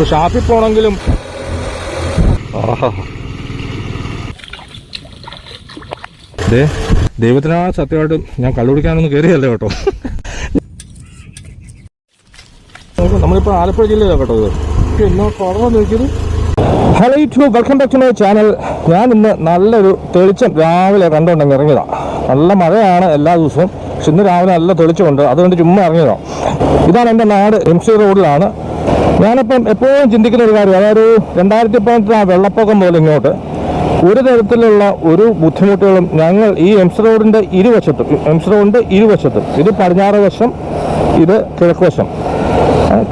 ഇപ്പൊ ഷാപ്പിൽ പോണെങ്കിലും. ദേ ദൈവത്തിനാ സത്യമായിട്ടും ഞാൻ കള്ളുപിടിക്കാനൊന്നും കയറിയല്ല കേട്ടോ. നമ്മളിപ്പോ ആലപ്പുഴ ജില്ലയിലാണ് കേട്ടോ ഇത്. Hello YouTube welcome back to my channel ഞാൻ ഇന്ന് നല്ലൊരു തെളിച്ചം രാവിലെ കണ്ടുകൊണ്ടെങ്കിൽ ഇറങ്ങിയതാണ് നല്ല മഴയാണ് എല്ലാ ദിവസവും. പക്ഷെ ഇന്ന് രാവിലെ നല്ല തെളിച്ചമുണ്ട്. അതുകൊണ്ട് ചുമ്മാ ഇറങ്ങിയതാണ് ഇതാണ് എന്റെ നാട് എം സി റോഡിലാണ് ഞാനിപ്പം എപ്പോഴും ചിന്തിക്കുന്ന ഒരു കാര്യം അതായത് രണ്ടായിരത്തി പതിനെട്ടിൽ ആ വെള്ളപ്പൊക്കം പോലെ ഇങ്ങോട്ട് ഒരു തരത്തിലുള്ള ഒരു ബുദ്ധിമുട്ടുകളും ഞങ്ങൾ ഈ എംസ് റോഡിന്റെ ഇരുവശത്തും എംസ് റോഡിന്റെ ഇരുവശത്തും ഇത് പടിഞ്ഞാറ് വശം ഇത് കിഴക്ക് വശം.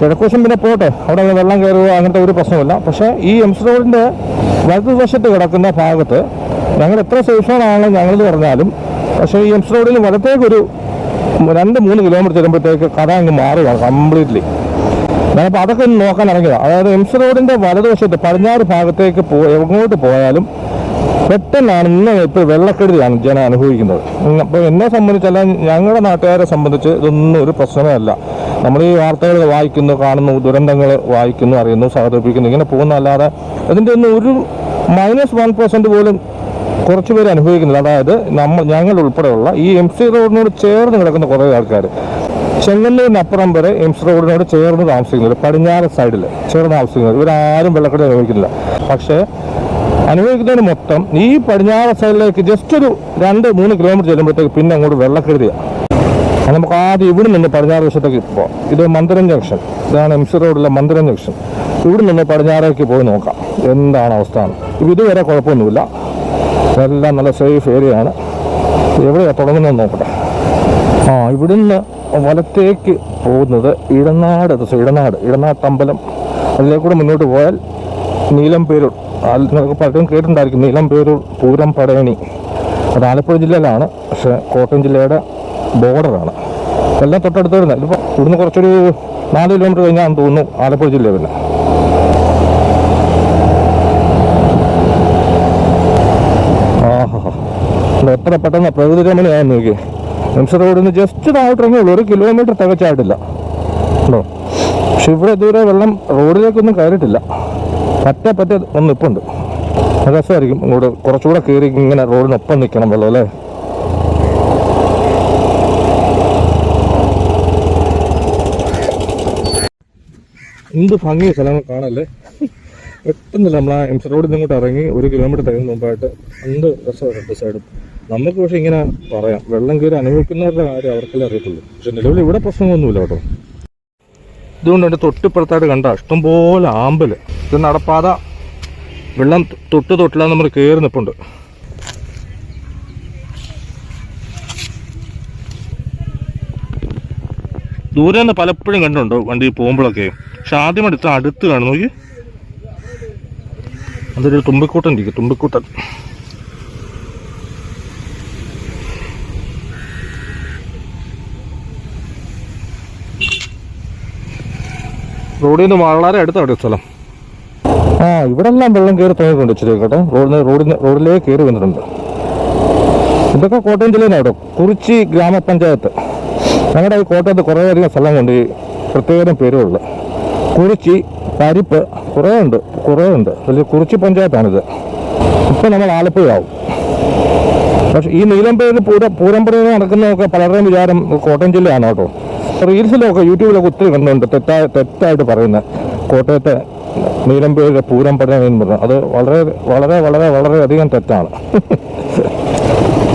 കിഴക്ക് വശം പിന്നെ പോട്ടെ അവിടെ വെള്ളം കയറുക അങ്ങനത്തെ ഒരു പ്രശ്നമില്ല പക്ഷേ ഈ എംസ് റോഡിന്റെ വലതുവശത്ത് കിടക്കുന്ന ഭാഗത്ത് ഞങ്ങൾ എത്ര സേഫാണെന്ന് ഞങ്ങൾ പറഞ്ഞാലും പക്ഷേ ഈ എംസ് റോഡിൽ വലത്തേക്കൊരു രണ്ട് മൂന്ന് കിലോമീറ്റർ ചെല്ലുമ്പോഴത്തേക്ക് കഥ അങ്ങ് മാറുകയാണ് കംപ്ലീറ്റ്ലി ഞാനിപ്പോൾ അതൊക്കെ ഒന്ന് നോക്കാൻ ഇറങ്ങിയതാണ് അതായത് എംസ് റോഡിന്റെ വലതുവശത്ത് പടിഞ്ഞാറ് ഭാഗത്തേക്ക് പോ എങ്ങോട്ട് പോയാലും പെട്ടെന്നാണ് ഇന്ന് ഇപ്പോൾ വെള്ളക്കെടുതിയാണ് ജനം അനുഭവിക്കുന്നത്. അപ്പോൾ എന്നെ സംബന്ധിച്ചല്ല ഞങ്ങളുടെ നാട്ടുകാരെ സംബന്ധിച്ച് ഇതൊന്നും ഒരു പ്രശ്നമേ അല്ല. നമ്മൾ ഈ വാർത്തകൾ വായിക്കുന്നു കാണുന്നു ദുരന്തങ്ങൾ വായിക്കുന്നു അറിയുന്നു സഹതപിക്കുന്നു ഇങ്ങനെ പോകുന്നതല്ലാതെ അതിന്റെ ഒന്നും ഒരു മൈനസ് വൺ പെർസെന്റ് പോലും കുറച്ച് പേര് അനുഭവിക്കുന്നില്ല. അതായത് നമ്മൾ ഞങ്ങൾ ഉൾപ്പെടെയുള്ള ഈ എം സി റോഡിനോട് ചേർന്ന് കിടക്കുന്ന കുറേ ആൾക്കാർ ചെങ്ങന്നൂരിനപ്പുറം വരെ എംസ് റോഡിനോട് ചേർന്ന് താമസിക്കുന്നത് പടിഞ്ഞാറ് സൈഡിൽ ചേർന്ന് താമസിക്കുന്നത് ഇവരാരും വെള്ളക്കെട്ട് അനുഭവിക്കുന്നില്ല. പക്ഷേ അനുഭവിക്കുന്നതിന് മൊത്തം ഈ പടിഞ്ഞാറ് സൈഡിലേക്ക് ജസ്റ്റ് ഒരു രണ്ട് മൂന്ന് കിലോമീറ്റർ ചെല്ലുമ്പോഴത്തേക്ക് പിന്നെ അങ്ങോട്ട് വെള്ളക്കെടുതിയാണ് അത് നമുക്ക് ആദ്യം ഇവിടെ നിന്ന് പടിഞ്ഞാറ് വശത്തേക്ക് പോകാം ഇത് മന്ദിരം ജംഗ്ഷൻ ഇതാണ് എംസ് റോഡിലെ മന്ദിരം ജംഗ്ഷൻ ഇവിടെ നിന്ന് പടിഞ്ഞാറേക്ക് പോയി നോക്കാം. എന്താണ് അവസ്ഥ. ഇപ്പൊ ഇതുവരെ കുഴപ്പമൊന്നുമില്ല. എല്ലാം നല്ല സേഫ് ഏരിയയാണ് എവിടെയാണ് തുടങ്ങുന്നതെന്ന് നോക്കട്ടെ. ആ ഇവിടുന്ന് വലത്തേക്ക് പോകുന്നത് ഇടനാട് ഇടനാട് ഇടനാട്ടമ്പലം അതിലേക്കൂടെ മുന്നോട്ട് പോയാൽ നീലംപേരൂർ. പേരൂർ നിങ്ങൾക്ക് പലരും കേട്ടിട്ടുണ്ടായിരിക്കും നീലംപേരൂർ പൂരം പടയണി അത് ആലപ്പുഴ ജില്ലയിലാണ് പക്ഷെ കോട്ടയം ജില്ലയുടെ ബോർഡറാണ് എല്ലാം തൊട്ടടുത്ത് വരുന്നത്. ഇപ്പോൾ ഇവിടുന്ന് കുറച്ചൊരു നാല് കിലോമീറ്റർ കഴിഞ്ഞാൽ തോന്നുന്നു ആലപ്പുഴ ജില്ല പിന്നെ ആഹാ. എത്ര പെട്ടെന്ന് പ്രകൃതി രമണിയായിരുന്നു നോക്കി നിമിഷ റോഡിൽ നിന്ന് ജസ്റ്റ് താഴോട്ടിറങ്ങിയുള്ളൂ. ഒരു കിലോമീറ്റർ തികച്ചായിട്ടില്ല. ഉണ്ടോ? പക്ഷെ ഇവിടെ ഇതുവരെ വെള്ളം റോഡിലേക്കൊന്നും കയറിയിട്ടില്ല. പറ്റേ പറ്റേ ഒന്ന് ഇപ്പുണ്ട്. രസമായിരിക്കും. ഇങ്ങോട്ട് കുറച്ചുകൂടെ കയറി ഇങ്ങനെ റോഡിനൊപ്പം നിൽക്കണം വെള്ളം അല്ലേ? എന്ത് ഭംഗിയ സ്ഥലങ്ങൾ കാണല്ലേ? പെട്ടെന്നില്ല നമ്മൾ ആ എംസ് റോഡിൽ നിന്ന് ഇങ്ങോട്ട് ഇറങ്ങി ഒരു കിലോമീറ്റർ തരുന്ന മുമ്പായിട്ട് എന്ത് രസമാണ് സൈഡ് സൈഡും നമുക്ക് പക്ഷെ ഇങ്ങനെ പറയാം. വെള്ളം കയറി അനുഭവിക്കുന്നവരുടെ കാര്യം അവർക്കല്ലേ അറിയത്തുള്ളൂ. പക്ഷെ നിലവിൽ ഇവിടെ പ്രശ്നമൊന്നുമില്ല കേട്ടോ. ഇതുകൊണ്ട് എന്റെ തൊട്ടിപ്പുറത്തായിട്ട് കണ്ട ഇഷ്ടംപോലെ ആമ്പൽ ഇത് നടപ്പാത വെള്ളം തൊട്ട് തൊട്ടില്ല നമ്മൾ കയറി നിൽപ്പുണ്ട് ദൂരെ നിന്ന് പലപ്പോഴും കണ്ടുണ്ടോ വണ്ടി പോകുമ്പോഴൊക്കെ. പക്ഷെ ആദ്യം അടുത്ത് അടുത്ത് കാണും. നോക്കി. അതൊരു തുമ്പിക്കൂട്ടൻ ഇരിക്കും തുമ്പിക്കൂട്ടൻ റോഡിൽ നിന്ന് വളരെ അടുത്താണ് സ്ഥലം. ആ ഇവിടെ എല്ലാം വെള്ളം കയറി തുടങ്ങിയിട്ടുണ്ട് ഇച്ചിരി കേട്ടോ. റോഡിൽ റോഡിന് റോഡിലേക്ക് കയറി വന്നിട്ടുണ്ട്. ഇതൊക്കെ കോട്ടയം ജില്ലയിലാണ് കേട്ടോ. കുറിച്ചി ഗ്രാമപഞ്ചായത്ത്. ഞങ്ങളുടെ ഈ കോട്ടയത്ത് കുറേയധികം സ്ഥലങ്ങളുണ്ട്. ഈ പ്രത്യേകം പേരുകളിൽ കുറിച്ചി പരിപ്പ് കുറേ ഉണ്ട് കുറേ ഉണ്ട് വലിയ കുറിച്ചി പഞ്ചായത്താണിത്. ഇപ്പം നമ്മൾ ആലപ്പുഴയാവും. പക്ഷേ ഈ നീലംപേര് പൂര പൂരമ്പറയിൽ നടക്കുന്നതൊക്കെ പലരുടെയും വിചാരം കോട്ടയം ജില്ലയാണ് കേട്ടോ. റീൽസിലൊക്കെ യൂട്യൂബിലൊക്കെ ഒത്തിരി കണ്ടുണ്ട്. തെറ്റായ തെറ്റായിട്ട് പറയുന്നത് കോട്ടയത്തെ നീലംപേര് പൂരമ്പട എന്ന് പറഞ്ഞു. അത് വളരെ വളരെ വളരെ വളരെ അധികം തെറ്റാണ്.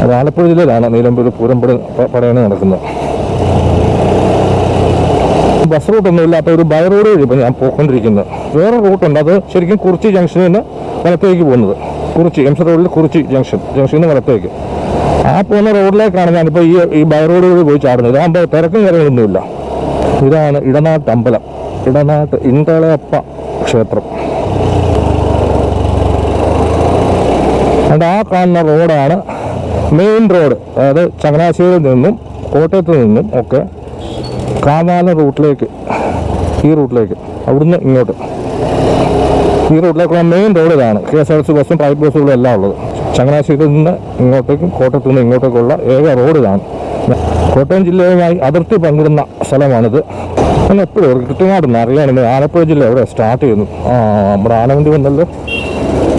അത് ആലപ്പുഴ ജില്ലയിലാണ് നീലമ്പുഴ പൂരം പട പടയണി നടക്കുന്നത്. ബസ് റൂട്ടൊന്നും ഇല്ലാത്ത ഒരു ബൈ റോഡ് വഴി ഇപ്പം ഞാൻ പോയിക്കൊണ്ടിരിക്കുന്നത്. വേറെ റൂട്ടുണ്ട്. അത് ശരിക്കും കുറിച്ചി ജംഗ്ഷനിൽ നിന്ന് വലത്തേക്ക് പോകുന്നത്. കുറിച്ചി എം സി റോഡിൽ കുറിച്ചി ജംഗ്ഷൻ ജംഗ്ഷനിൽ നിന്ന് വലത്തേക്ക്. ആ പോകുന്ന റോഡിലേക്കാണ് ഞാനിപ്പോൾ ഈ ഈ ബൈ റോഡ് കൂടി പോയി ചാടുന്നത്. ഇതാകുമ്പോൾ തിരക്കും കാര്യങ്ങളൊന്നുമില്ല. ഇതാണ് ഇടനാട്ട് അമ്പലം. ഇടനാട്ട് ഇന്തളയപ്പ ക്ഷേത്രം. അതുകൊണ്ട് ആ കാണുന്ന റോഡാണ് മെയിൻ റോഡ്. അതായത് ചങ്ങനാശ്ശേരിയിൽ നിന്നും കോട്ടയത്ത് നിന്നും ഒക്കെ കാവാല റൂട്ടിലേക്ക് ഈ റൂട്ടിലേക്ക് അവിടുന്ന് ഇങ്ങോട്ട്. ഈ റൂട്ടിലേക്കുള്ള മെയിൻ റോഡ് ഇതാണ്. കെ എസ് ആർ സി ബസ്സും പ്രൈവറ്റ് ബസ്സുകളും എല്ലാം ഉള്ളത്. ചങ്ങനാശ്ശേരിയിൽ നിന്ന് ഇങ്ങോട്ടേക്കും കോട്ടയത്തു നിന്ന് ഇങ്ങോട്ടേക്കുള്ള ഏക റോഡ് കാണും കോട്ടയം ജില്ലയുമായി അതിർത്തി പങ്കിടുന്ന സ്ഥലമാണിത്. ഞാൻ എപ്പോഴും കൃത്യമായിട്ടൊന്നും അറിയാനുണ്ട് ആലപ്പുഴ ജില്ല എവിടെ സ്റ്റാർട്ട് ചെയ്യുന്നു. നമ്മുടെ ആനവണ്ടി വന്നല്ലോ.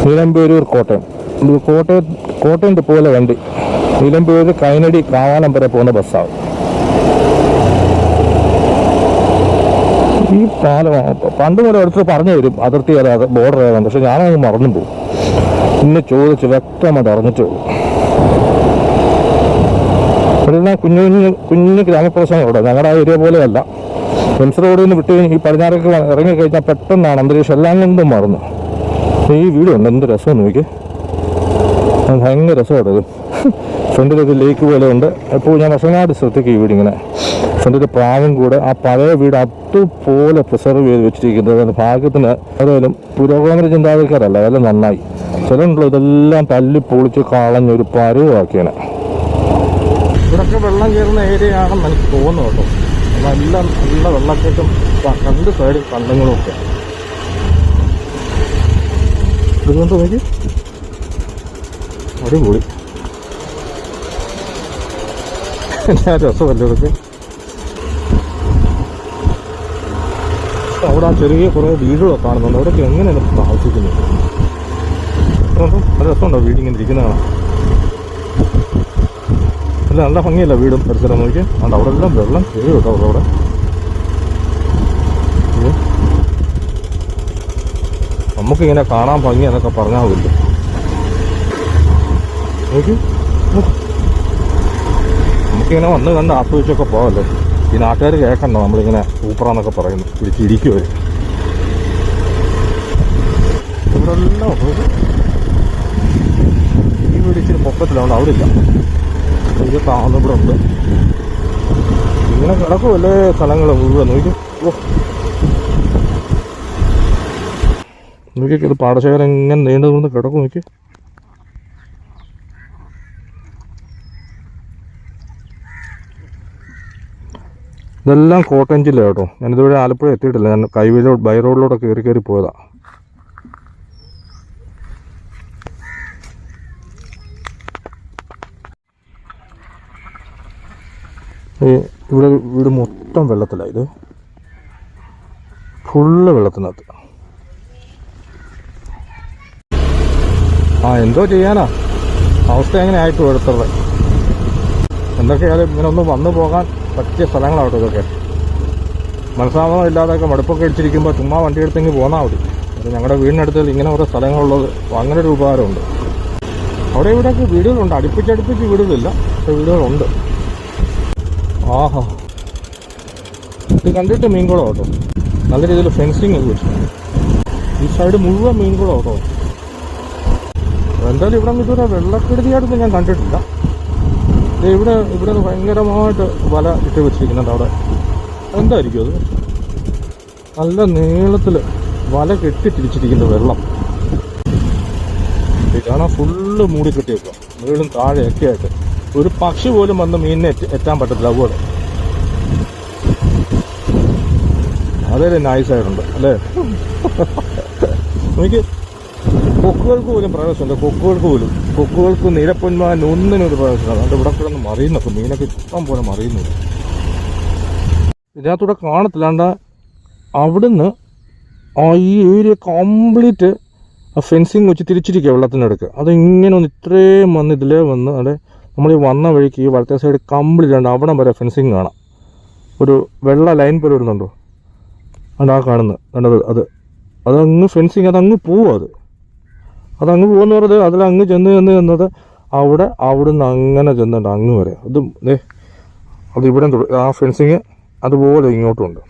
നിലമ്പേരൂർ കോട്ടയം. കോട്ടയം കോട്ടയം പോലെ വണ്ടി നിലമ്പൂർ കൈനടി കാവാലം വരെ പോകുന്ന ബസ്സാണ് ഈ പാലം പണ്ട് മുതൽ അടുത്ത് പറഞ്ഞു തരും അതിർത്തി ഏതാ ബോർഡർ ഏതാണ് പക്ഷെ ഞാനങ്ങ് മറന്നു പോകും ഇന്ന് ചോദിച്ച് വ്യക്തമായിട്ട് അറിഞ്ഞിട്ടേ ഉള്ളൂ കുഞ്ഞു കുഞ്ഞു കുഞ്ഞു ഗ്രാമപ്രദേശങ്ങളോട് ഞങ്ങളുടെ ഏരിയ പോലെയല്ല. എംസ് റോഡിൽ നിന്ന് വിട്ട് ഈ പടിഞ്ഞാറൊക്കെ ഇറങ്ങിക്കഴിഞ്ഞാൽ പെട്ടെന്നാണ് അന്തരീക്ഷം എല്ലാം കൊണ്ടും മറന്നു ഈ വീടുണ്ട് എന്ത് രസം നോക്കി ഭയങ്കര രസമാണ്. ഇത്. ഫ്രണ്ടിലൊരു ലേക്ക് പോലെ ഉണ്ട് എപ്പോഴും ഞാൻ വർഷങ്ങളായിട്ട് ശ്രദ്ധിക്കും ഈ വീടിങ്ങനെ ഫ്രണ്ടിൽ പ്രാവും കൂടെ ആ പഴയ വീട് അതുപോലെ പ്രിസർവ് ചെയ്ത് വെച്ചിരിക്കുന്നത് ഭാഗ്യത്തിന് ഏതായാലും പുരോഗമന ചിന്താഗതിക്കാരല്ല അതെല്ലാം നന്നായി. ചിലണ്ടല്ലോ ഇതെല്ലാം തല്ലി പൊളിച്ച് കളഞ്ഞൊരു പരുവാക്കിയാണ്. ഇവിടൊക്കെ വെള്ളം കയറുന്ന ഏരിയ ആണെന്ന് എനിക്ക് തോന്നുന്നു കേട്ടോ. നല്ല നല്ല വെള്ളക്കെട്ടും രണ്ട് സൈഡിൽ കണ്ടങ്ങളും ഒക്കെ ഇതുകൊണ്ട് നോക്കി അടിപൊളി. എന്നാ രസമല്ലേ ഇതൊക്കെ? അവിടെ ആ ചെറിയ കുറേ വീടുകളൊക്കെ കാണുന്നുണ്ട്. അവിടെയൊക്കെ എങ്ങനെയാണ് താമസിക്കുന്നത് നല്ല രസമുണ്ടോ വീടിങ്ങനെ ഇരിക്കുന്നതാണ് അല്ല നല്ല ഭംഗിയല്ല വീടും പരിസരം നോക്കി? അതുകൊണ്ട് അവിടെ എല്ലാം വെള്ളം കയറി കേട്ടോ അവിടെ. നമുക്കിങ്ങനെ കാണാൻ ഭംഗി എന്നൊക്കെ പറഞ്ഞാൽ നോക്കി. നോക്ക്. നമുക്കിങ്ങനെ വന്ന് കണ്ട് ആസ്വദിച്ചൊക്കെ പോകല്ലേ ഈ നാട്ടുകാർ കേൾക്കണ്ട? നമ്മളിങ്ങനെ സൂപ്പറാന്നൊക്കെ പറയുന്നു. പിടിച്ചിരിക്കും അവർ ഇവിടെ ഈ വീട് ഇച്ചിരി പൊക്കത്തിലുണ്ട് അവിടെ ഇല്ല ഇത് താഴ്ന്ന ഇവിടെ ഉണ്ട്. ഇങ്ങനെ കിടക്കുമല്ലേ സ്ഥലങ്ങൾ മുഴുവൻ? നോക്കി. ഓ. നോക്കി ഇത് പാടശേഖരം ഇങ്ങനെ നീണ്ടു കിടക്കും. നോക്കി. ഇതെല്ലാം കോട്ടയം ജില്ല കേട്ടോ. ഞാനിതുവരെ ആലപ്പുഴ എത്തിയിട്ടില്ല. ഞാൻ കൈവയിലോ ബൈ റോഡിലൂടെ കയറി കയറി പോയതാ. ഈ ഇവിടെ വീട് മൊത്തം വെള്ളത്തിലാണ് ഇത്. ഫുള്ള് വെള്ളത്തിനകത്ത്. ആ എന്തോ ചെയ്യാനാ? അവസ്ഥ എങ്ങനെ ആയിട്ട് എടുത്തത് എന്തൊക്കെയായാലും ഇങ്ങനെ ഒന്ന് വന്നു പോകാൻ പറ്റിയ സ്ഥലങ്ങളാട്ടോ ഇതൊക്കെ. മനസ്സാമതം ഇല്ലാതൊക്കെ മടുപ്പൊക്കെ അടിച്ചിരിക്കുമ്പോൾ ചുമ്മാ വണ്ടി എടുത്തെങ്കിൽ പോന്നാൽ മതി. അത് ഞങ്ങളുടെ വീടിനടുത്ത് ഇങ്ങനെ ഓരോ സ്ഥലങ്ങളുള്ളത് അങ്ങനെ ഒരു ഉപകാരമുണ്ട്. അവിടെ ഇവിടെയൊക്കെ വീടുകളുണ്ട്. അടുപ്പിച്ചടുപ്പിച്ച് വീടുകളില്ല. പക്ഷെ വീടുകളുണ്ട്. ആഹാ. ഇത് കണ്ടിട്ട് മീൻകുളം കേട്ടോ. നല്ല രീതിയിൽ ഫെൻസിങ് ഒക്കെ വെച്ചു. ഈ സൈഡ് മുഴുവൻ മീൻകുളം കേട്ടോ. എന്തായാലും ഇവിടെ ഇതുവരെ വെള്ളക്കെടുതിയായിട്ടൊന്നും ഞാൻ കണ്ടിട്ടില്ല. ഇവിടെ ഇവിടെ ഭയങ്കരമായിട്ട് വല ഇട്ട് വെച്ചിരിക്കുന്നുണ്ട് അവിടെ. എന്തായിരിക്കും അത്? നല്ല നീളത്തിൽ വല കെട്ടിത്തിരിച്ചിരിക്കുന്ന വെള്ളം. കാണാൻ ഫുള്ള് മൂടി കെട്ടി വെക്കുക മുകളിലും താഴെയൊക്കെ ആയിട്ട്. ഒരു പക്ഷി പോലും വന്ന് മീനിനെ എത്തി- എത്താൻ പറ്റത്തില്ല അതുപോലെ. അതേ നൈസായിട്ടുണ്ട് അല്ലേ? എനിക്ക് കൊക്കുകൾക്ക് പോലും പ്രവേശനമുണ്ട് കൊക്കുകൾക്ക് പോലും. കൊക്കുകൾക്ക് നിരപ്പൊന്മാൻ ഒന്നിനൊരു പ്രവേശനം അതുകൊണ്ട് ഇവിടെ കിടന്ന് മറിയുന്നൊക്കെ മീനൊക്കെ ഇഷ്ടം പോലെ മറിയുന്നുണ്ട് ഇതിനകത്തൂടെ കാണത്തില്ലാണ്ട് അവിടുന്ന് ആ ഈ ഏരിയ കംപ്ലീറ്റ് ഫെൻസിങ് വെച്ച് തിരിച്ചിരിക്കുക വെള്ളത്തിനടുക്ക് അത് ഒന്ന് ഇത്രയും വന്ന് ഇതിലേ വന്ന് അവിടെ നമ്മൾ ഈ വന്ന വഴിക്ക് ഈ വലത്തെ സൈഡ് കംപ്ലീറ്റ് ഉണ്ട് അവിടെ വരെ ഫെൻസിങ് കാണാം. ഒരു വെള്ള ലൈൻ പോലെ വരുന്നുണ്ടോ? അതാ കാണുന്നത്. കണ്ടത് അത് അതങ്ങ് ഫെൻസിങ് അതങ്ങ് പോവും അത്. അതങ്ങ് പോകുന്ന പറഞ്ഞത് അതിലങ്ങ് ചെന്ന് ചെന്ന് ചെന്നത് അവിടെ അവിടുന്ന് അങ്ങനെ ചെന്നുണ്ട് അങ്ങ് വരെ. അത് ദേ അത് ഇവിടെ ആ ഫെൻസിങ് അതുപോലെ ഇങ്ങോട്ടുണ്ട്.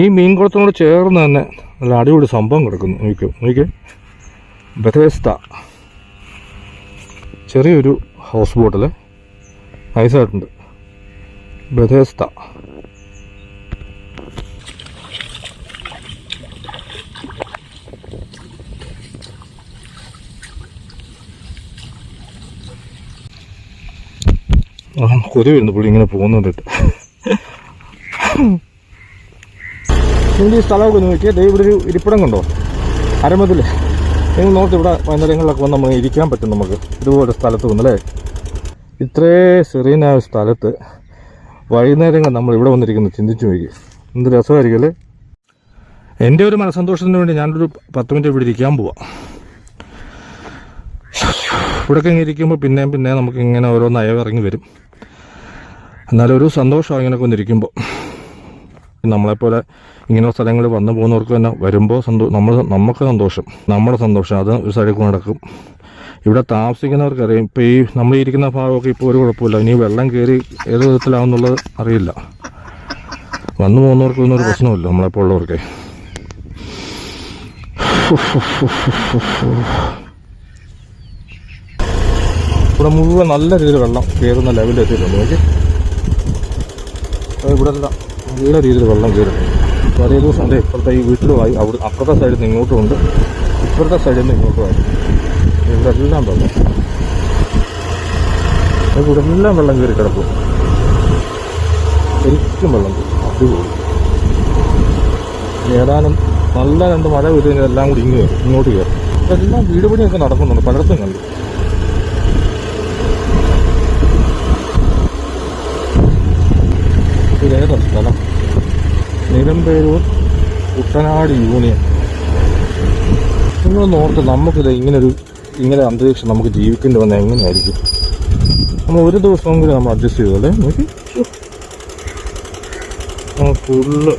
ഈ മീൻകുളത്തിനോട് ചേർന്ന് തന്നെ നല്ല അടിപൊളി സംഭവം കിടക്കുന്നു. നോക്കൂ നോക്കൂ ബഥേസ്ത. ചെറിയൊരു ഹൗസ് ബോട്ടിൽ നൈസായിട്ടുണ്ട് ബഥേസ്ത. കൊതി വരുന്നു. പുള്ളി ഇങ്ങനെ പോകുന്നുണ്ടിട്ട് നിങ്ങൾ ഈ സ്ഥലമൊക്കെ നോക്കിയാൽ ഇവിടെ ഒരു ഇരിപ്പിടം കണ്ടോ? അരമതിൽ നിങ്ങൾ നോക്കി ഇവിടെ വൈകുന്നേരങ്ങളിലൊക്കെ വന്ന് നമുക്ക് ഇരിക്കാൻ പറ്റും നമുക്ക്. ഇതുപോലെ സ്ഥലത്ത് വന്നല്ലേ ഇത്രേ സെറീനായ സ്ഥലത്ത് വൈകുന്നേരങ്ങൾ നമ്മൾ ഇവിടെ വന്നിരിക്കുന്നു. ചിന്തിച്ചു നോക്കി. എന്ത് രസമായിരിക്കും അല്ലേ? എന്റെ ഒരു മനസ്സന്തോഷത്തിന് വേണ്ടി ഞാനൊരു പത്ത് മിനിറ്റ് ഇവിടെ ഇരിക്കാൻ പോവാം. ഇവിടെയൊക്കെ ഇങ്ങനെ ഇരിക്കുമ്പോൾ പിന്നെയും പിന്നെ നമുക്ക് ഇങ്ങനെ ഓരോ നയം ഇറങ്ങി വരും. എന്നാലും ഒരു സന്തോഷമാണ് ഇങ്ങനെയൊക്കെ ഒന്നിരിക്കുമ്പോൾ നമ്മളെപ്പോലെ ഇങ്ങനെയുള്ള സ്ഥലങ്ങളിൽ വന്നു പോകുന്നവർക്ക് തന്നെ വരുമ്പോൾ സന്തോ നമ്മൾ നമുക്ക് സന്തോഷം നമ്മുടെ സന്തോഷം അത് ഒരു സൈഡിൽ നടക്കും. ഇവിടെ താമസിക്കുന്നവർക്കറിയാം ഇപ്പോൾ ഈ നമ്മൾ ഇരിക്കുന്ന ഭാഗമൊക്കെ ഇപ്പോൾ ഒരു കുഴപ്പമില്ല ഇനി വെള്ളം കയറി ഏത് വിധത്തിലാവുന്നുള്ളത് അറിയില്ല. വന്നു പോകുന്നവർക്കൊന്നും ഒരു പ്രശ്നമില്ല നമ്മളെപ്പോൾ ഉള്ളവർക്ക്. ഇവിടെ മുഴുവൻ നല്ല രീതിയിൽ വെള്ളം കയറുന്ന ലെവലിൽ എത്തിയിട്ടുണ്ട്. നോക്കി. ഇവിടെ നല്ല രീതിയിൽ വെള്ളം കയറും. അപ്പോൾ അതേ ദിവസം അതെ ഇപ്പുറത്തെ ഈ വീട്ടിലുമായി അവിടെ അപ്പുറത്തെ സൈഡിൽ നിന്ന് ഇങ്ങോട്ടും ഉണ്ട്. ഇപ്പുറത്തെ സൈഡിൽ നിന്ന് ഇങ്ങോട്ടുമായി ഇവിടെ എല്ലാം വെള്ളം. ഇവിടെ എല്ലാം വെള്ളം കയറി കിടക്കും. ശരിക്കും വെള്ളം അടിപൊളി. ഏതാനും നല്ല രണ്ട് മഴ പെയ്ത് എല്ലാം കൂടി ഇങ്ങ് കയറും ഇങ്ങോട്ട് കയറും. എല്ലാം വീട് പണിയൊക്കെ നടക്കുന്നുണ്ട്. പലയിടത്തും കണ്ടു. ഇതേതാ സ്ഥലം നിലമ്പേരൂർ കുട്ടനാട് യൂണിയൻ. നിങ്ങൾ നോർത്ത് നമുക്കിത് ഇങ്ങനൊരു ഇങ്ങനെ അന്തരീക്ഷം നമുക്ക് ജീവിക്കേണ്ടി വന്നാൽ എങ്ങനെയായിരിക്കും? നമ്മൾ ഒരു ദിവസമെങ്കിലും നമ്മൾ അഡ്ജസ്റ്റ് ചെയ്തല്ലേ ഫുള്ള്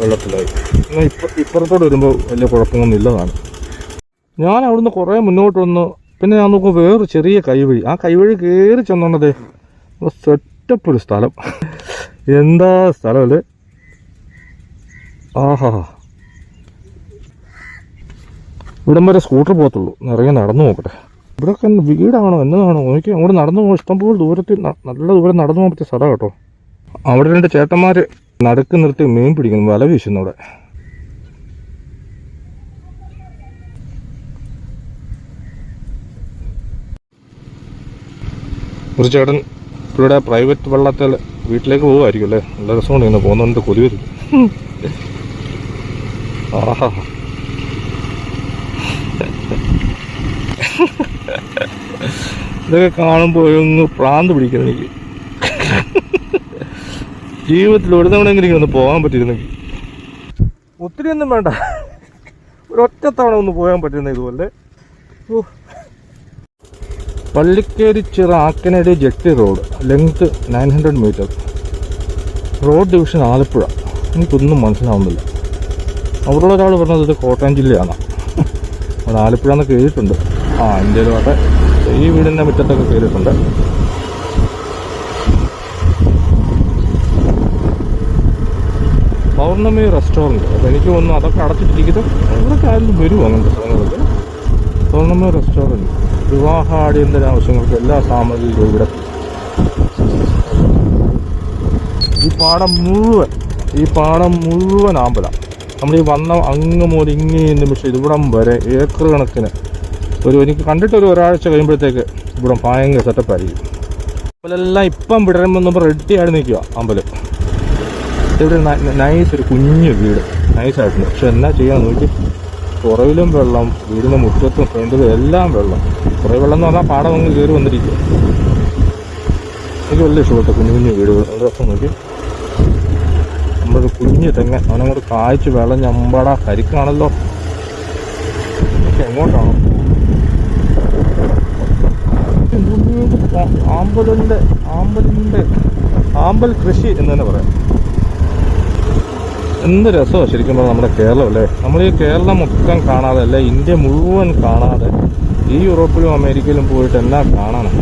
വെള്ളത്തിലായി. എന്നാൽ ഇപ്പം ഇപ്പുറത്തോട് വരുമ്പോൾ വലിയ കുഴപ്പമൊന്നും ഇല്ലതാണ്. ഞാൻ അവിടുന്ന് കുറേ മുന്നോട്ട് വന്ന് പിന്നെ ഞാൻ നോക്കുമ്പോൾ വേറൊരു ചെറിയ കൈവഴി. ആ കൈവഴി കയറി ചെന്നോണ്ടതേ സെറ്റപ്പ് ഒരു സ്ഥലം. എന്താ സ്ഥലമല്ലേ ആഹാ. ഇവിടം വരെ സ്കൂട്ടർ പോകത്തുള്ളൂ. നിറയെ നടന്നു നോക്കട്ടെ. ഇവിടെയൊക്കെ വീടാണോ? എന്നതാണോ? എനിക്ക് അങ്ങോട്ട് നടന്നു പോകാൻ ഇഷ്ടംപോലെ ദൂരത്തിൽ നല്ല ദൂരം നടന്നു പോകാൻ പറ്റിയ സ്ഥലം കേട്ടോ. അവിടെ രണ്ട് ചേട്ടന്മാർ നടുക്ക് നിർത്തി മീൻ പിടിക്കുന്നു. വല വീശുന്നു അവിടെ. ഒരു ചേട്ടൻ ഇവിടെ പ്രൈവറ്റ് വെള്ളത്തിൽ വീട്ടിലേക്ക് പോകുമായിരിക്കും അല്ലേ? നല്ല രസമാണ് ഇങ്ങനെ പോകുന്നുണ്ട് കൊതി വരും. ആഹാ. ഇതൊക്കെ കാണുമ്പോൾ ഒന്ന് പ്രാന്ത് പിടിക്കുന്നു എനിക്ക്. ജീവിതത്തിൽ ഒരു തവണ എങ്കിലും ഒന്ന് പോകാൻ പറ്റിയിരുന്നെങ്കിൽ. ഒത്തിരി ഒന്നും വേണ്ട. ഒരു ഒറ്റ തവണ ഒന്ന് പോകാൻ പറ്റുന്ന ഇതുപോലെ. ഓ. Pallikkeri Chira Akkanadi jetty road length nine hundred metre road division Alappuzha. എനിക്കൊന്നും മനസ്സിലാവുന്നില്ല. അവിടെയുള്ള ഒരാൾ പറഞ്ഞത് ഇത് കോട്ടയം ജില്ലയാണ്. അവിടെ ആലപ്പുഴ എന്ന് കേട്ടിട്ടുണ്ട് ആ ഇന്ത്യയിലും ആട്ടെ ഈ വീടിന്റെ മുറ്റത്തൊക്കെ കയറിയിട്ടുണ്ട് പൗർണമി റെസ്റ്റോറന്റ് അപ്പോൾ എനിക്ക് തോന്നുന്നു അതൊക്കെ അടച്ചിട്ടിരിക്കുന്നത് ഇവിടെയൊക്കെ ആരും വരുമോ അങ്ങനത്തെ സ്ഥലങ്ങളൊക്കെ? പൗർണമി റെസ്റ്റോറന്റ് വിവാഹ അടിയന്തര ആവശ്യങ്ങൾക്ക് എല്ലാ സാമഗ്രികളും ഇവിടെ. ഈ പാടം മുഴുവൻ ഈ പാടം മുഴുവൻ ആമ്പല. നമ്മൾ ഈ വന്ന അങ്ങ് മുതൽ ഇങ്ങേ നിമിഷം ഇവിടം വരെ ഏക്കർ കണക്കിന്. ഒരു എനിക്ക് കണ്ടിട്ട് ഒരു ഒരാഴ്ച കഴിയുമ്പോഴത്തേക്ക് ഇവിടെ ഭയങ്കര സെറ്റപ്പായിരിക്കും അമ്പലെല്ലാം ഇപ്പം വിടരുമ്പോൾ റെഡി ആയിട്ട് നിൽക്കുക അമ്പലം ഇവിടെ നൈസ് ഒരു കുഞ്ഞു വീട്. നൈസായിട്ടുണ്ട്. പക്ഷെ എന്നാ ചെയ്യാൻ നോക്കി പുറവിലും വെള്ളം വീടിന്റെ മുറ്റത്തും ഫ്രണ്ടിലും എല്ലാം വെള്ളം. കുറേ വെള്ളം എന്ന് പറഞ്ഞാൽ പാടം അങ്ങ് കയറി വന്നിരിക്കും എനിക്ക് വലിയ ഇഷ്ടപ്പെട്ട കുഞ്ഞു കുഞ്ഞു വീടുകൾ. ഒരു ദിവസം നോക്കി. നമ്മളൊരു കുഞ്ഞ് തെങ്ങ് അവനങ്ങോട്ട് കായ്ച്ച് വെള്ളം ഞമ്പട കരിക്കാണല്ലോ. എങ്ങോട്ടാണോ? ആമ്പലിന്റെ ആമ്പലിന്റെ ആമ്പൽ കൃഷി എന്ന് തന്നെ പറയാം. എന്ത് രസമാണ് ശരിക്കും പറഞ്ഞാൽ നമ്മുടെ കേരളം അല്ലേ? നമ്മൾ ഈ കേരളം മൊത്തം കാണാതെ അല്ലെ? ഇന്ത്യ മുഴുവൻ കാണാതെ ഈ യൂറോപ്പിലും അമേരിക്കയിലും പോയിട്ട് എന്നാ കാണണം.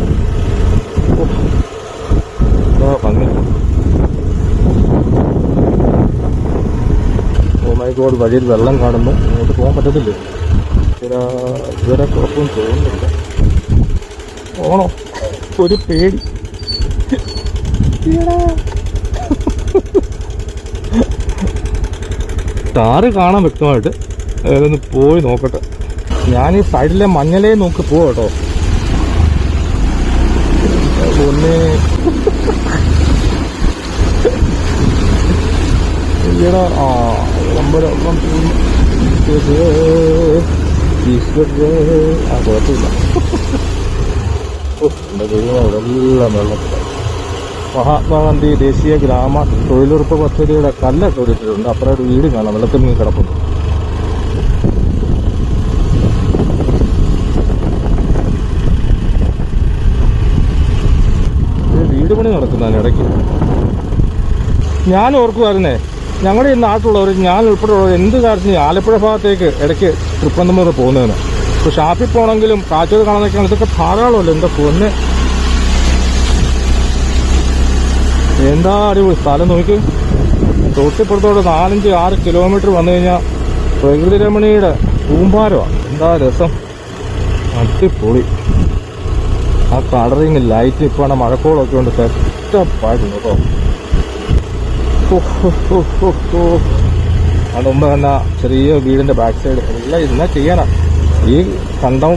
ഭംഗി? ഓ മൈ ഗോഡ് വഴിയിൽ വെള്ളം കാണുന്നു. ഇങ്ങോട്ട് പോകാൻ പറ്റത്തില്ലേ? ചില ഇതുവരെ കുഴപ്പമൊന്നും തോന്നുന്നില്ല. ഓണോ? ഒരു പേടി. ടാറ് കാണാൻ വ്യക്തമായിട്ട് ഒന്ന് പോയി നോക്കട്ടെ. ഞാൻ ഈ സൈഡിലെ മഞ്ഞലേ നോക്കി പോവാ കേട്ടോ. ഒന്ന്. ആ നമ്പരൊപ്പം ആ കുഴപ്പമില്ല. ഓ, എന്റെ ദൈവം അവിടെ മഹാത്മാഗാന്ധി ദേശീയ ഗ്രാമ തൊഴിലുറപ്പ് പദ്ധതിയുടെ കല്ലൊക്കെ ഇട്ടിട്ടുണ്ട് അപ്പുറം ഒരു വീട് കാണാം. വെള്ളത്തിൽ മീൻ കിടക്കുന്നു വീട് പണി നടക്കുന്നതാണ് ഇടയ്ക്ക് ഞാൻ ഓർക്കുമായിരുന്നേ ഞങ്ങളുടെ ഈ നാട്ടിലുള്ളവർ ഞാൻ ഉൾപ്പെടെയുള്ളവർ എന്ത് കാര്യത്തിന് ആലപ്പുഴ ഭാഗത്തേക്ക് ഇടയ്ക്ക് തൃപ്പന്തമൂർ പോകുന്നതിന്. ഇപ്പോൾ ഷാപ്പിൽ പോകണമെങ്കിലും കാഴ്ചകൾ കാണാനൊക്കെയാണ് ഇതൊക്കെ ധാരാളമല്ലോ? എന്താ പൊന്ന്? എന്താ അടിപൊളി? സ്ഥലം നോക്കി. തൊട്ടിപ്പുറത്തോടെ നാലഞ്ച് ആറ് കിലോമീറ്റർ വന്നു കഴിഞ്ഞാൽ പ്രകൃതി രമണിയുടെ പൂമ്പാരമാണ്. എന്താ രസം? അടിപൊളി. ആ കളറിങ് ലൈറ്റ് ഇപ്പോൾ മഴക്കോളൊക്കെ ഉണ്ട്. സെറ്റപ്പായിരുന്നു കേട്ടോ. അത് മുമ്പ് തന്നെ ചെറിയ വീടിന്റെ ബാക്ക് സൈഡ് എല്ലാം ഇന്ന ചെയ്യാനാ. ഈ കണ്ടം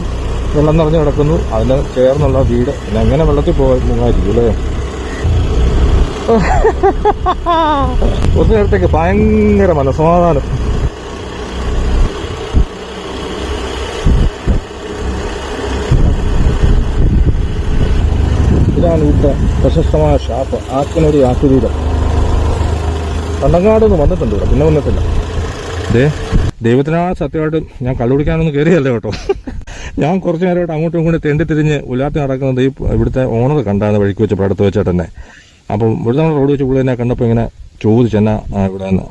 വെള്ളം നിറഞ്ഞു കിടക്കുന്നു. അതിന് ചേർന്നുള്ള വീട്. എങ്ങനെ വെള്ളത്തിൽ പോകാതിരിക്കും അല്ലേ? കുറച്ചു നേരത്തേക്ക് ഭയങ്കര മനസമാധാനം ഇതാണ് ഇവിടുത്തെ പ്രശസ്തമായ ഷാപ്പ് ആക്കിനൊരു ആക്കുതീരം കണ്ടങ്ങാട് ഒന്ന് വന്നിട്ടുണ്ട് ഇവിടെ പിന്നെ വന്നിട്ടില്ല. ദേ ദൈവത്തിനാണ് സത്യമായിട്ടും ഞാൻ കള്ളുപിടിക്കാനൊന്നും കയറിയല്ല കേട്ടോ. ഞാൻ കുറച്ച് നേരമായിട്ട് അങ്ങോട്ടും ഇങ്ങോട്ടും തെണ്ടി തിരിഞ്ഞ് ഉലാത്തി നടക്കുന്നത് ഈ ഇവിടുത്തെ ഓണർ കണ്ടാണ് വഴിക്ക് വെച്ചപ്പോൾ അടുത്ത് വെച്ചിട്ട് തന്നെ അപ്പം ഇവിടുത്തെ റോഡ് വെച്ച് പുള്ളിനെ കണ്ടപ്പോൾ ഇങ്ങനെ ചോദിച്ചു എന്നാ ഇവിടെ നിന്ന്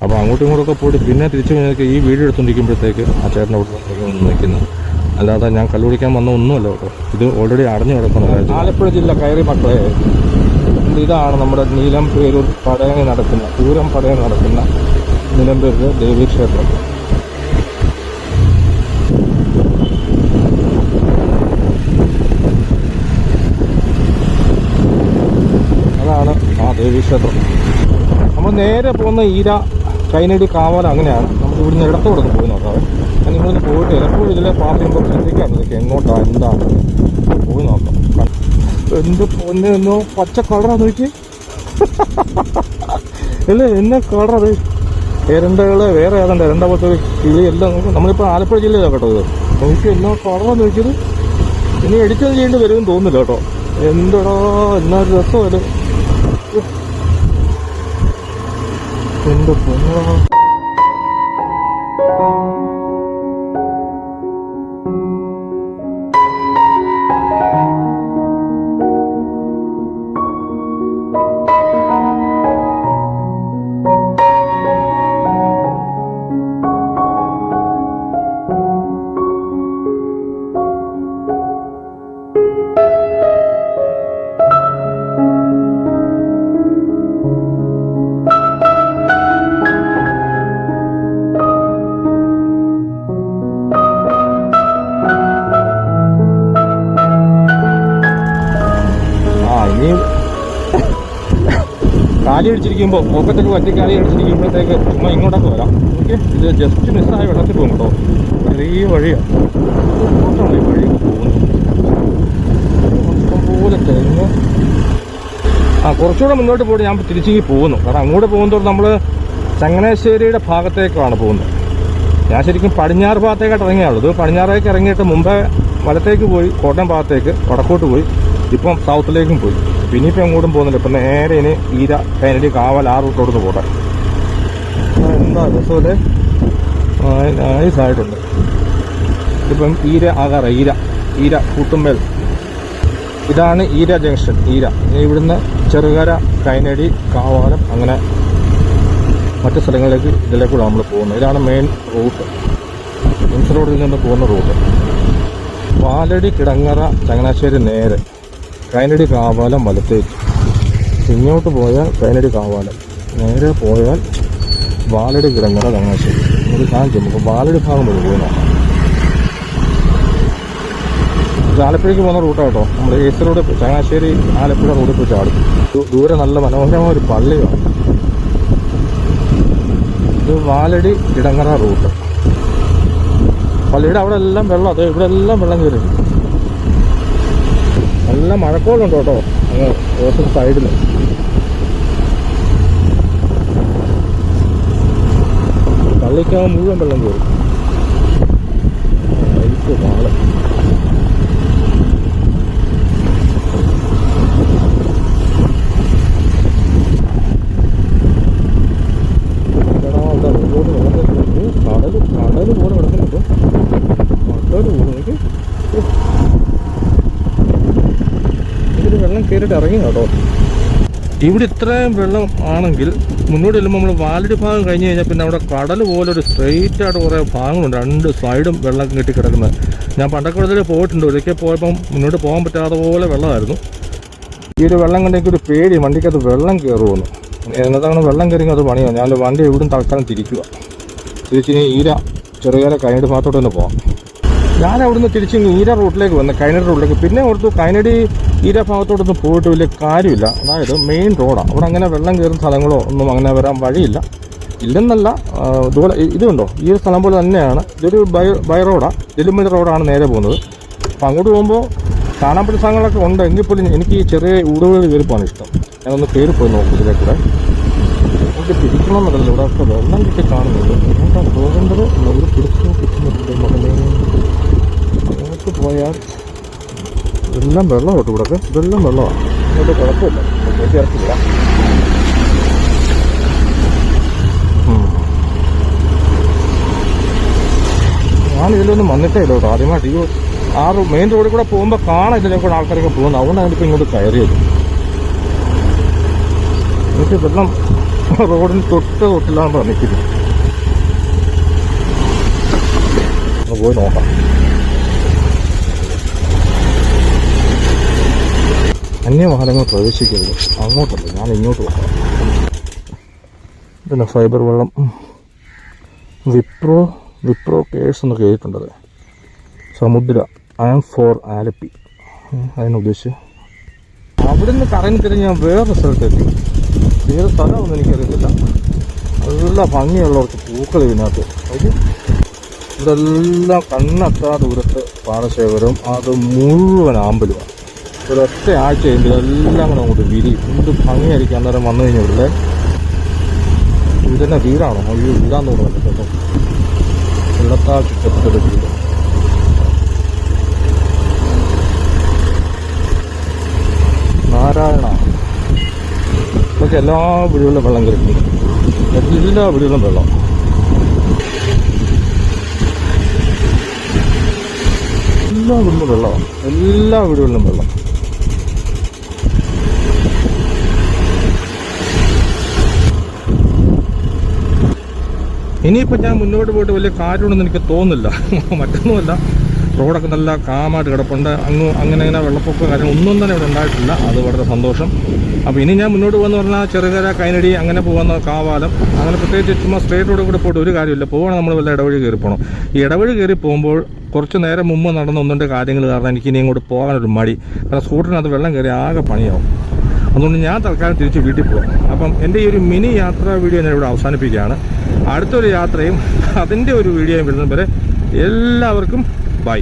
അപ്പോൾ അങ്ങോട്ടും ഇങ്ങോട്ടൊക്കെ പോയിട്ട് പിന്നെ തിരിച്ചു കഴിഞ്ഞാൽ ഈ വീഡിയോ എടുത്തുകൊണ്ടിരിക്കുമ്പോഴത്തേക്ക് ആ ചേട്ടൻ അവിടെ നിന്ന് നിൽക്കുന്നത് അല്ലാതെ ഞാൻ കള്ളുപിടിക്കാൻ വന്ന ഒന്നുമല്ല കേട്ടോ. ഇത് ഓൾറെഡി അടഞ്ഞു കിടക്കുന്ന കാര്യം ആലപ്പുഴ ജില്ല കയറി മക്കളെ ഇതാണ് നമ്മുടെ നീലം നീലംപേരൂർ പടയണി നടക്കുന്ന പൂരം പടയണി നടക്കുന്ന നിലമ്പേരിലെ ദേവീക്ഷേത്രം അതാണ് ആ ദേവീക്ഷേത്രം നമ്മൾ നേരെ പോകുന്ന ഈര കൈനടി കാവല അങ്ങനെയാണ്. നമുക്ക് ഇവിടുന്ന് കൊടുത്ത് പോയി നോക്കാം. ഞാൻ ഇവിടുന്ന് പോയിട്ട് എപ്പോഴും ഇതിലെ പാസ് ചെയ്യുമ്പോൾ ശ്രദ്ധിക്കാം ഇതൊക്കെ എങ്ങോട്ടാണ് എന്താണ് പോയി നോക്കാം. എന്ത് പൊന്നെ എന്നോ പച്ച കളറാ നോക്കി അല്ലേ എന്നെ കളറത് എരണ്ടകൾ വേറെ ഏതാണ്ട് എരണ്ട പോലത്തെ കിളി എല്ലാം നോക്കും. നമ്മളിപ്പോൾ ആലപ്പുഴ ജില്ലയിലാണ് കേട്ടോ ഇത്. നോക്കി എന്നോ കളറാ നോക്കിയത്. ഇനി എഡിറ്റ് ചെയ്യേണ്ടി വരുമെന്ന് തോന്നുന്നില്ല കേട്ടോ. എന്തടാ എന്നാ ഒരു രസമത് എന്ത് പൊന്നടാ ആ അടിച്ചിരിക്കുമ്പോൾ പോക്കറ്റൊക്കെ പറ്റി കാലി അടിച്ചിരിക്കുമ്പോഴത്തേക്ക് ചുമ്മാ ഇങ്ങോട്ടൊക്കെ വരാം. ഓക്കെ? ഇത് ജസ്റ്റ് മിസ്സായ വെള്ളത്തിൽ പോകും കേട്ടോ. ചെറിയ വഴിയാണ് ഈ വഴി പോകുന്നത്. ആ കുറച്ചുകൂടെ മുന്നോട്ട് പോയിട്ട് ഞാൻ തിരിച്ചിങ്ങി പോകുന്നു. കാരണം അങ്ങോട്ട് പോകുന്നതോട് നമ്മൾ ചങ്ങനാശ്ശേരിയുടെ ഭാഗത്തേക്കാണ് പോകുന്നത്. ഞാൻ ശരിക്കും പടിഞ്ഞാറ് ഭാഗത്തേക്കായിട്ട് ഇറങ്ങിയുള്ളത് പടിഞ്ഞാറേക്ക് ഇറങ്ങിയിട്ട് മുമ്പേ വലത്തേക്ക് പോയി കോട്ടയം ഭാഗത്തേക്ക് വടക്കോട്ട് പോയി. ഇപ്പം സൗത്തിലേക്കും പോയി. പിന്നെ ഇപ്പം എങ്ങോട്ടും പോകുന്നില്ല. ഇപ്പം നേരെ ഇനി ഈര കൈനടി കാവൽ ആ റൂട്ടോട് പോട്ടെ. എന്താ രസമല്ലേ? നൈസായിട്ടുണ്ട് ഇപ്പം ഈര ആകാറ ഈര ഈര കൂട്ടുമ്പേൽ ഇതാണ് ഈര ജംഗ്ഷൻ ഈര. ഇവിടുന്ന് ചെറുകര കൈനടി കാവാലം അങ്ങനെ മറ്റ് സ്ഥലങ്ങളിലേക്ക് ഇതിലേക്കൂടെ നമ്മൾ പോകുന്നത്. ഇതാണ് മെയിൻ റൂട്ട്. മിംസ് റോഡിൽ നിന്ന് പോകുന്ന റൂട്ട്. പാലടി കിടങ്ങറ ചങ്ങനാശ്ശേരി നേരെ. കൈനടി കാവാലം വലത്തേക്ക്. ഇങ്ങോട്ട് പോയാൽ കൈനടി കാവാലം. നേരെ പോയാൽ വാലടി കിടങ്ങറ ചങ്ങനാശ്ശേരി ഒരു കാണിച്ചു നമുക്ക് വാലടി ഭാഗം വഴി പോകുന്നതാണ് ആലപ്പുഴയ്ക്ക് പോകുന്ന റൂട്ടാണ് കേട്ടോ. നമ്മൾ ഏസ് റോഡ് ചങ്ങനാശ്ശേരി ആലപ്പുഴ റോഡിൽ പോയി ചാടും. ദൂരെ നല്ല മനോഹരമായ ഒരു പള്ളിയാണ്. ഇത് വാലടി ഇടങ്ങറ റൂട്ട് പള്ളിയുടെ അവിടെ എല്ലാം വെള്ളം അതെ ഇവിടെ എല്ലാം വെള്ളം കയറി നല്ല മഴക്കോളുണ്ട് കേട്ടോ. ഓപ്പോസിറ്റ് സൈഡിൽ പള്ളിക്കാവ് മുഴുവൻ വെള്ളം കയറും ലൈറ്റ് കയറിയിട്ട് ഇറങ്ങി കേട്ടോ ഇവിടെ ഇത്രയും വെള്ളം ആണെങ്കിൽ മുന്നോട്ട് ചെല്ലുമ്പോൾ നമ്മൾ വാലടി ഭാഗം കഴിഞ്ഞ് കഴിഞ്ഞാൽ പിന്നെ അവിടെ കടൽ പോലെ ഒരു സ്ട്രെയിറ്റ് ആയിട്ട് കുറേ ഭാഗങ്ങളുണ്ട്. രണ്ട് സൈഡും വെള്ളം കെട്ടി കിടക്കുന്നത് ഞാൻ പണ്ടക്കുളത്തിൽ പോയിട്ടുണ്ട്. ഒരിക്കൽ പോയപ്പം മുന്നോട്ട് പോകാൻ പറ്റാത്ത പോലെ വെള്ളമായിരുന്നു. ഈ ഒരു വെള്ളം കണ്ടെങ്കിൽ ഒരു പേടി. വണ്ടിക്കകത്ത് വെള്ളം കയറുമെന്ന് എന്നതാണ് വെള്ളം കയറിയെങ്കിൽ അത് പണിയാണ് ഞാൻ വണ്ടി എവിടും തൽക്കാലം തിരിക്കുക. തിരിച്ചിനി ഈര ചെറുകാല കഴിഞ്ഞിട്ട് ഭാഗത്തോട്ട് തന്നെ പോകാം ഞാൻ അവിടുന്ന് തിരിച്ച് ഈര റൂട്ടിലേക്ക് വന്ന് കൈനടി റൂട്ടിലേക്ക് പിന്നെ ഓർത്തു കൈനടി ഈര ഭാഗത്തോട്ടൊന്നും പോയിട്ട് വലിയ കാര്യമില്ല. അതായത് മെയിൻ റോഡാണ് അവിടെ അങ്ങനെ വെള്ളം കയറുന്ന സ്ഥലങ്ങളോ ഒന്നും അങ്ങനെ വരാൻ വഴിയില്ല. ഇല്ലെന്നല്ല ഇതുപോലെ ഇതുണ്ടോ? ഈ ഒരു സ്ഥലം പോലെ തന്നെയാണ്. ഇതൊരു ബൈ ബൈ റോഡാണ് എലുമ്പതി റോഡാണ് നേരെ പോകുന്നത്. അപ്പം അങ്ങോട്ട് പോകുമ്പോൾ കാണാൻ പറ്റുന്ന സ്ഥലങ്ങളൊക്കെ ഉണ്ട്. എങ്കിൽ പോലും എനിക്ക് ഈ ചെറിയ ഊടുകളിൽ കയറിപ്പോവാണ് ഇഷ്ടം. ഞാനൊന്ന് കയറിപ്പോയി നോക്കും ഇതിലെ കൂടെ. നമുക്ക് എന്നുള്ളത് ഇവിടെ വെള്ളം കിട്ടി കാണുന്നുണ്ട്. എന്താ പോകേണ്ടത് ഒരു പിടിച്ചു കിട്ടുന്നുണ്ട് മകനെ. പോയാൽ എല്ലാം വെള്ളം കേട്ടോ ഇവിടെ ഇതെല്ലാം വെള്ളമാണ്. അതുകൊണ്ട് കുഴപ്പമില്ല. ഞാൻ ഇതിലൊന്നും വന്നിട്ടേ ഇല്ല കേട്ടോ. ആദ്യമായിട്ട് ഈ ആ മെയിൻ റോഡിൽ കൂടെ പോകുമ്പോൾ കാണാം ഇതിലെ കൂടെ ആൾക്കാരൊക്കെ പോകുന്നത്. അതുകൊണ്ടാണ് ഞാനിപ്പോൾ ഇങ്ങോട്ട് കയറിയത്. എനിക്ക് വെള്ളം റോഡിന് തൊട്ട് പറഞ്ഞിരിക്കുന്നു. ഒന്ന് പോയി നോക്കാം. അന്യവാഹനങ്ങൾ പ്രവേശിക്കരുത് അങ്ങോട്ടല്ല ഞാൻ ഇങ്ങോട്ട് പോകാം. പിന്നെ ഫൈബർ വെള്ളം? വിപ്രോ വിപ്രോ കേഴ്സ് എന്നൊക്കെ എഴുതിയിട്ടുണ്ടത് Samudra I am for Alleppey അതിനുദ്ദേശിച്ച് അവിടുന്ന് കറങ്ങി തിരിഞ്ഞ് ഞാൻ വേറെ സ്ഥലത്തെത്തി വേറെ സ്ഥലമൊന്നും എനിക്കറിയത്തില്ല. നല്ല ഭംഗിയുള്ളവർക്ക് പൂക്കൾ ഇതിനകത്ത്. ഇതെല്ലാം കണ്ണെത്താ ദൂരത്ത് പാടശേഖരം അത് മുഴുവൻ ആമ്പലുമാണ് ഒരൊറ്റ ആഴ്ച കഴിഞ്ഞാൽ എല്ലാം കൂടെ അങ്ങോട്ട് വിരി. എന്ത് ഭംഗിയായിരിക്കും അന്നേരം വന്നു കഴിഞ്ഞാൽ ഇവിടെ. ഇതന്നെ വീടാണോ? അയ്യോ വീടാന്ന് തോന്നുന്നു കേട്ടോ. വെള്ളത്താ ചുറ്റപ്പെട്ടൊരു വീട്. നാരായണ. ഇതൊക്കെ എല്ലാ വീടുകളിലും വെള്ളം കയറി എല്ലാ വീടുകളിലും വെള്ളം. എല്ലാ വീടുകളിലും വെള്ളമാണ് എല്ലാ വീടുകളിലും വെള്ളം. ഇനിയിപ്പോൾ ഞാൻ മുന്നോട്ട് പോയിട്ട് വലിയ കാര്യമുണ്ടെന്ന് എനിക്ക് തോന്നുന്നില്ല. മറ്റൊന്നുമല്ല റോഡൊക്കെ നല്ല കാമായിട്ട് കിടപ്പുണ്ട്. അങ്ങ് അങ്ങനെ അങ്ങനെ വെള്ളപ്പൊക്കം കാര്യം ഒന്നും തന്നെ ഇവിടെ ഉണ്ടായിട്ടില്ല. അത് വളരെ സന്തോഷം. അപ്പോൾ ഇനി ഞാൻ മുന്നോട്ട് പോകുന്ന പറഞ്ഞാൽ ചെറുകര കൈനടി അങ്ങനെ പോകുന്ന കാവാലം. അങ്ങനെ പ്രത്യേകിച്ച് ചുമ്മാ സ്ട്രേറ്റ് റോഡ് കൂടെ പോയിട്ട് ഒരു കാര്യമില്ല. പോകണം നമ്മൾ വല്ല ഇടവഴി കയറി പോകണം ഈ ഇടവഴി കയറി പോകുമ്പോൾ കുറച്ച് നേരം മുമ്പ് നടന്ന ഒന്നിന്റെ കാര്യങ്ങൾ കാരണം എനിക്ക് ഇനി ഇങ്ങോട്ട് പോകാനൊരു മടി. കാരണം സ്കൂട്ടറിനകത്ത് വെള്ളം കയറി ആകെ പണിയാവും. അതുകൊണ്ട് ഞാൻ തൽക്കാലം തിരിച്ച് വീട്ടിൽ പോകാം അപ്പം എന്റെ ഈ ഒരു മിനി യാത്രാ വീഡിയോ ഞാൻ ഇവിടെ അവസാനിപ്പിക്കുകയാണ്. അടുത്തൊരു യാത്രയും അതിന്റെ ഒരു വീഡിയോയും വരുന്നത് വരെ എല്ലാവർക്കും ബൈ.